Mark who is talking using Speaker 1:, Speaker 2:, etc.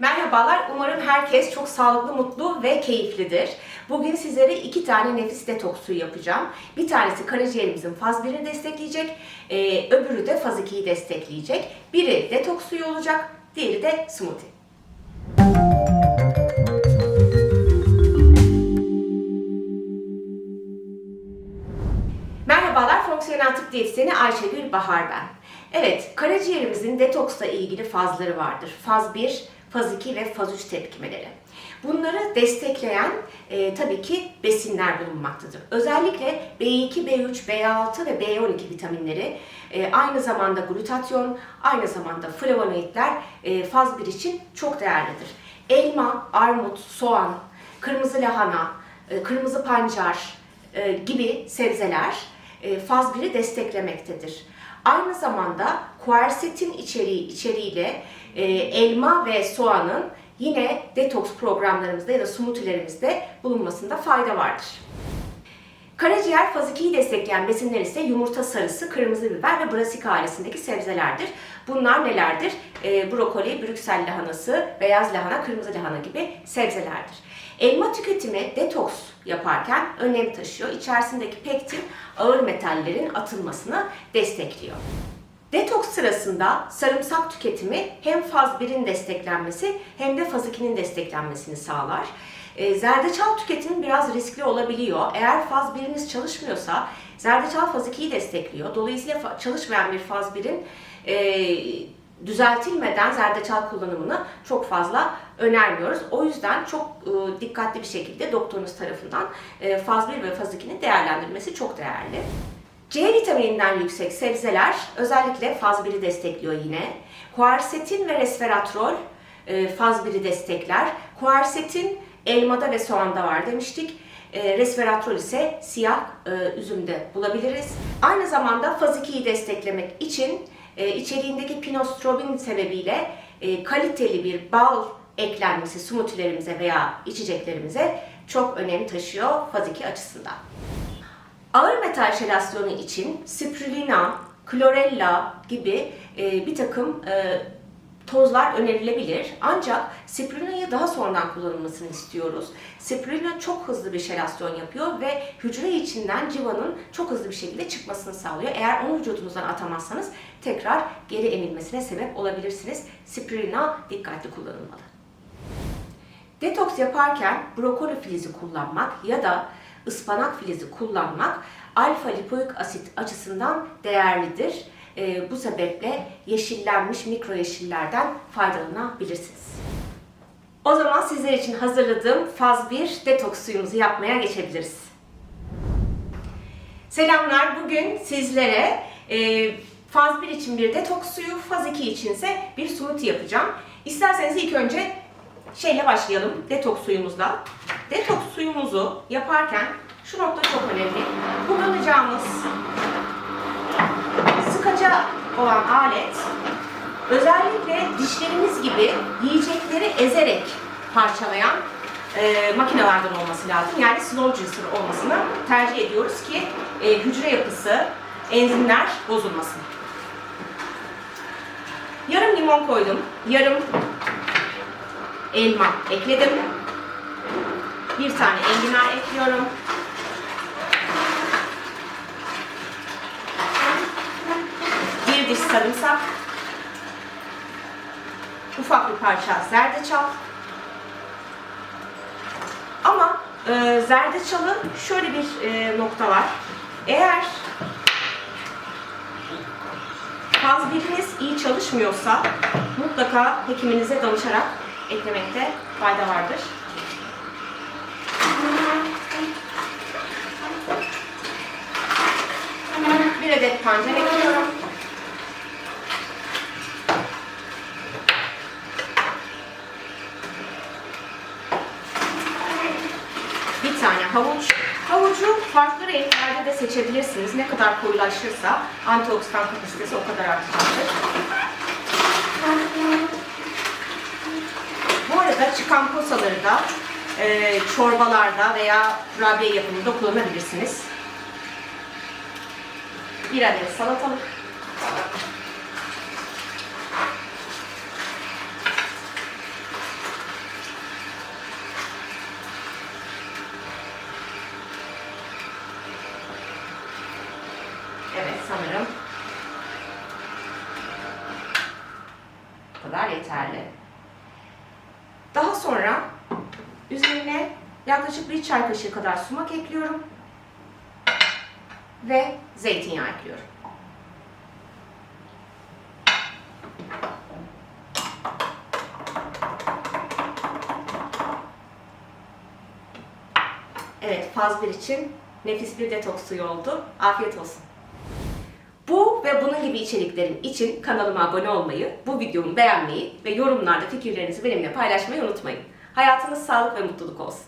Speaker 1: Merhabalar, umarım herkes çok sağlıklı, mutlu ve keyiflidir. Bugün sizlere iki tane nefis detoks suyu yapacağım. Bir tanesi karaciğerimizin faz 1'ini destekleyecek, ee, öbürü de faz 2'yi destekleyecek. Biri detoks suyu olacak, diğeri de smoothie. Merhabalar, fonksiyonel tıp diyetisyeni Ayşegül Bahar ben. Evet, karaciğerimizin detoksla ilgili fazları vardır. Faz 1, faz 2 ve faz 3 tepkimeleri. Bunları destekleyen e, tabii ki besinler bulunmaktadır. Özellikle B2, B3, B6 ve B12 vitaminleri e, aynı zamanda glutatyon, aynı zamanda flavonoidler e, faz 1 için çok değerlidir. Elma, armut, soğan, kırmızı lahana, e, kırmızı pancar, e, gibi sebzeler e, faz 1'i desteklemektedir. Aynı zamanda kuersetin içeriği içeriğiyle e, elma ve soğanın yine detoks programlarımızda ya da smoothie'lerimizde bulunmasında fayda vardır. Karaciğer faz 2'yi destekleyen besinler ise yumurta sarısı, kırmızı biber ve brasika ailesindeki sebzelerdir. Bunlar nelerdir? E, brokoli, brüksel lahanası, beyaz lahana, kırmızı lahana gibi sebzelerdir. Elma tüketimi detoks yaparken önem taşıyor. İçerisindeki pektin ağır metallerin atılmasını destekliyor. Detoks sırasında sarımsak tüketimi hem faz 1'in desteklenmesi hem de faz 2'nin desteklenmesini sağlar. E, Zerdeçal tüketimi biraz riskli olabiliyor. Eğer faz 1'iniz çalışmıyorsa zerdeçal faz 2'yi destekliyor. Dolayısıyla çalışmayan bir faz 1'in e, düzeltilmeden zerdeçal kullanımını çok fazla önermiyoruz. O yüzden çok e, dikkatli bir şekilde doktorunuz tarafından e, faz 1 ve faz 2'nin değerlendirilmesi çok değerli. C vitamininden yüksek sebzeler özellikle faz 1'i destekliyor yine. Kuersetin ve resveratrol e, faz 1'i destekler. Kuersetin elmada ve soğanda var demiştik. E, resveratrol ise siyah e, üzümde bulabiliriz. Aynı zamanda faz 2'yi desteklemek için e, içeriğindeki pinostrobin sebebiyle e, kaliteli bir bal eklenmesi smoothie'lerimize veya içeceklerimize çok önem taşıyor faz 2 açısından. Ağır metal şelasyonu için spirulina, klorella gibi e, bir takım e, tozlar önerilebilir. Ancak spirulina'yı daha sonradan kullanılmasını istiyoruz. Spirulina çok hızlı bir şelasyon yapıyor ve hücre içinden civanın çok hızlı bir şekilde çıkmasını sağlıyor. Eğer onu vücudunuzdan atamazsanız tekrar geri emilmesine sebep olabilirsiniz. Spirulina dikkatli kullanılmalı. Detoks yaparken brokoli filizi kullanmak ya da ıspanak filizi kullanmak alfa lipoik asit açısından değerlidir. Ee, bu sebeple yeşillenmiş mikro yeşillerden faydalanabilirsiniz. O zaman sizler için hazırladığım faz 1 detoks suyumuzu yapmaya geçebiliriz. Selamlar. Bugün sizlere e, faz 1 için bir detoks suyu, faz 2 için ise bir smoothie yapacağım. İsterseniz ilk önce şeyle başlayalım, detoks suyumuzla. Detoks suyumuzu yaparken şu nokta çok önemli. Kullanacağımız sıkaca olan alet özellikle dişlerimiz gibi yiyecekleri ezerek parçalayan e, makinelerden olması lazım. Yani slow juicer olmasını tercih ediyoruz ki e, hücre yapısı, enzimler bozulmasın. Yarım limon koydum. Yarım elma ekledim. Bir tane enginar ekliyorum. Bir diş sarımsak. Ufak bir parça zerdeçal. Ama e, zerdeçalın şöyle bir e, nokta var. Eğer faz biriniz iyi çalışmıyorsa mutlaka hekiminize danışarak eklemekte fayda vardır. Bir adet pancar ekliyorum. Bir tane havuç. Havucu farklı renklerde de seçebilirsiniz. Ne kadar koyulaşırsa antioksidan kapasitesi o kadar artacaktır. Bu arada çıkan posaları da e, çorbalarda veya kurabiye yapımında kullanabilirsiniz. Bir adet salatalık. Yeterli. Daha sonra üzerine yaklaşık bir çay kaşığı kadar sumak ekliyorum ve zeytinyağı ekliyorum. Evet, faz 1 için nefis bir detoks suyu oldu. Afiyet olsun. Bu ve bunun gibi içeriklerin için kanalıma abone olmayı, bu videomu beğenmeyi ve yorumlarda fikirlerinizi benimle paylaşmayı unutmayın. Hayatınız sağlık ve mutluluk olsun.